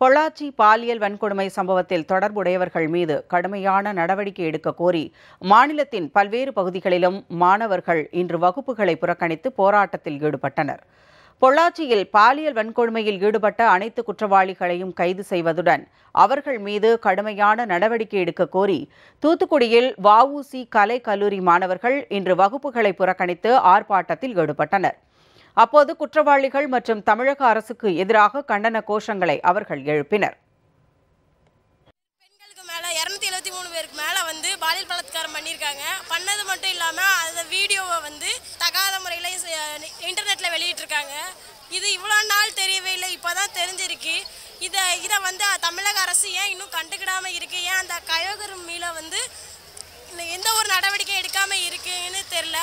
பொள்ளாச்சி பாலியல் வன்கொடுமை சம்பவத்தில் தொடர்புடையவர்கள் மீது கடுமையான நடவடிக்கை எடுக்க கோரி மாநிலத்தின் பல்வேறு பகுதிகளிலும் மாணவர்கள் இன்று வகுப்புகளை புறக்கணித்து போராட்டத்தில் ஈடுபட்டனர். பொள்ளாச்சியில் பாலியல் வன்கொடுமையில் ஈடுபட்ட அனைத்து குற்றவாளிகளையும் கைது செய்வதுடன் அவர்கள் மீது கடுமையான நடவடிக்கை எடுக்க கோரி தூத்துக்குடியில் வஉசி கலை கல்லூரி மாணவர்கள் இன்று வகுப்புகளை புறக்கணித்து ஆர்ப்பாட்டத்தில் ஈடுபட்டனர். அப்போது குற்றவாளிகள் மற்றும் தமிழக அரசுக்கு எதிராக கண்டன கோஷங்களை அவர்கள் எழுப்பினர். பெண்களுக்கு மூணு பேருக்கு வந்து பாலியல் பலாத்காரம் பண்ணியிருக்காங்க. பண்ணது மட்டும் இல்லாமல் அந்த வீடியோவை வந்து தகாத முறையில் இன்டர்நெட்டில் வெளியிட்டிருக்காங்க. இது இவ்வளோ நாள் தெரியவே இல்லை இப்போ தான் தெரிஞ்சிருக்கு. இதை இதை வந்து தமிழக அரசு ஏன் இன்னும் கண்டுக்கிடாமல் இருக்கு? ஏன் அந்த கயோகர் மீள வந்து எந்த ஒரு நடவடிக்கை எடுக்காமல் இருக்குன்னு தெரில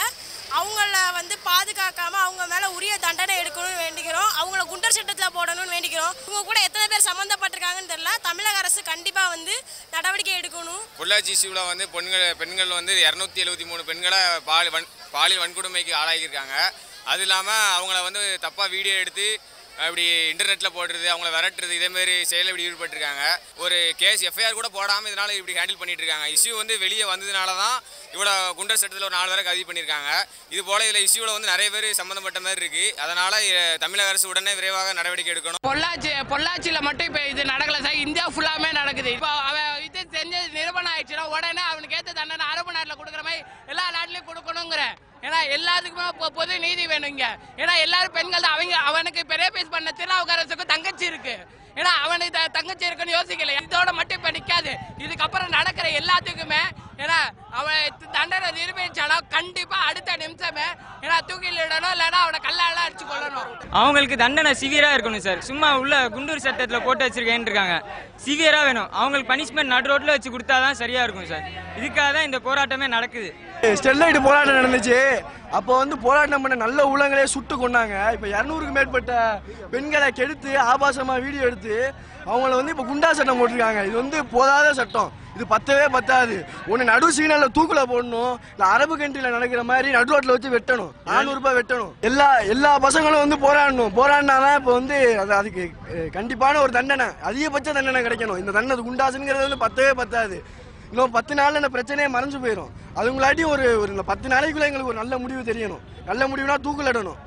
அவங்கள வந்து பாதுகாக்காம அவங்க மேல உரிய தண்டனை எடுக்கணும்னு வேண்டிக்கிறோம். அவங்கள குண்டர் சட்டத்தில் போடணும்னு வேண்டிக்கிறோம். இவங்க கூட எத்தனை பேர் சம்மந்தப்பட்டிருக்காங்கன்னு தெரியல. தமிழக அரசு கண்டிப்பா வந்து நடவடிக்கை எடுக்கணும். பொள்ளாச்சி இஷ்யூவில் வந்து பெண்கள் பெண்கள் வந்து இரநூத்தி எழுபத்தி மூணு பெண்களை பாலி வன் பாலியல் வன்கொடுமைக்கு ஆளாகியிருக்காங்க. அது இல்லாமல் அவங்கள வந்து தப்பாக வீடியோ எடுத்து அப்படி இன்டர்நெட்டில் போடுறது அவங்கள விரட்டுறது இதேமாரி செயலில் இப்படி ஈடுபட்டிருக்காங்க. ஒரு கேஸ் எஃப்ஐஆர் கூட போடாமல் இதனால் இப்படி ஹேண்டில் பண்ணிட்டு இருக்காங்க இஷ்யூ வந்து வெளியே வந்ததுனால தான் இவ்வளோ குண்டர் சட்டத்தில் ஒரு நாலு பேரை கைது பண்ணியிருக்காங்க. இது போல் இதில் இஷ்யூவில் வந்து நிறைய பேர் சம்மந்தப்பட்ட மாதிரி இருக்குது அதனால் தமிழக அரசு உடனே விரைவாக நடவடிக்கை எடுக்கணும். பொள்ளாச்சி பொள்ளாச்சியில் மட்டும் இப்போ இது நடக்கலை சார். இந்தியா ஃபுல்லாமே நடக்குது. இப்போ அவன் இது செஞ்சது நிரூபணம் ஆயிடுச்சுன்னா உடனே அவனுக்கு ஏத்த தண்டனை அரபு நாட்டில் கொடுக்குற மாதிரி எல்லா நாட்டிலையும் கொடுக்கணுங்கிற ஏன்னா எல்லாத்துக்குமே பொது நீதி வேணும் இங்க ஏன்னா எல்லாரும் பெண்கள் தான். அவங்க அவனுக்கு பெரிய பேஸ் பண்ண திருநாவுக்கரசுக்கு தங்கச்சி இருக்கு. ஏன்னா அவனுக்கு த- தங்கச்சி இருக்குன்னு யோசிக்கல. இதோட மட்டும் இப்ப நிக்காது. இதுக்கப்புறம் நடக்கிற எல்லாத்துக்குமே ஏன்னா அவன் தண்டனை நிரூபிச்சானா கண்டிப்பா அடுத்த நிமிஷமே ஏன்னா தூக்கில் இடணும் இல்லைன்னா அவனை கல்லால அடிச்சு கொள்ளணும் அவங்களுக்கு தண்டனை சிவியரா இருக்கணும் சார். சும்மா உள்ள குண்டூர் சட்டத்தில் போட்டு வச்சிருக்கேன்னு இருக்காங்க சிவியரா வேணும். அவங்களுக்கு பனிஷ்மெண்ட் நடு ரோட்ல வச்சு கொடுத்தாதான் சரியா இருக்கும் சார். இதுக்காக தான் இந்த போராட்டமே நடக்குது. ஸ்டெர்லைட் போராட்டம் நடந்துச்சு. அப்போ வந்து போராட்டம் பண்ண நல்ல உள்ளங்களே சுட்டு கொண்டாங்க இப்போ இரநூறுக்கு மேற்பட்ட பெண்களை கெடுத்து ஆபாசமாக வீடியோ எடுத்து அவங்கள வந்து இப்போ குண்டா சட்டம் போட்டிருக்காங்க. இது வந்து போதாத சட்டம். இது பத்தவே பத்தாது. ஒன்று நடு சிக்னலில் தூக்குல போடணும். இல்லை அரபு கண்ட்ரியில் நடக்கிற மாதிரி நடு ரோட்டில் வச்சு வெட்டணும். நானூறுபா வெட்டணும். எல்லா எல்லா பசங்களும் வந்து போராடணும். போராடினாதான் இப்போ வந்து அது அதுக்கு கண்டிப்பான ஒரு தண்டனை. அதிகபட்ச தண்டனை கிடைக்கணும். இந்த தண்டனை குண்டாசுங்கிறது வந்து பத்தவே பத்தாது. இன்னும் பத்து நாள்ல இந்த பிரச்சனையே மறைஞ்சு போயிடும் அதுங்களாட்டி ஒரு ஒரு பத்து நாளைக்குள்ள எங்களுக்கு ஒரு நல்ல முடிவு தெரியணும். நல்ல முடிவுனா தூக்கிலிடணும்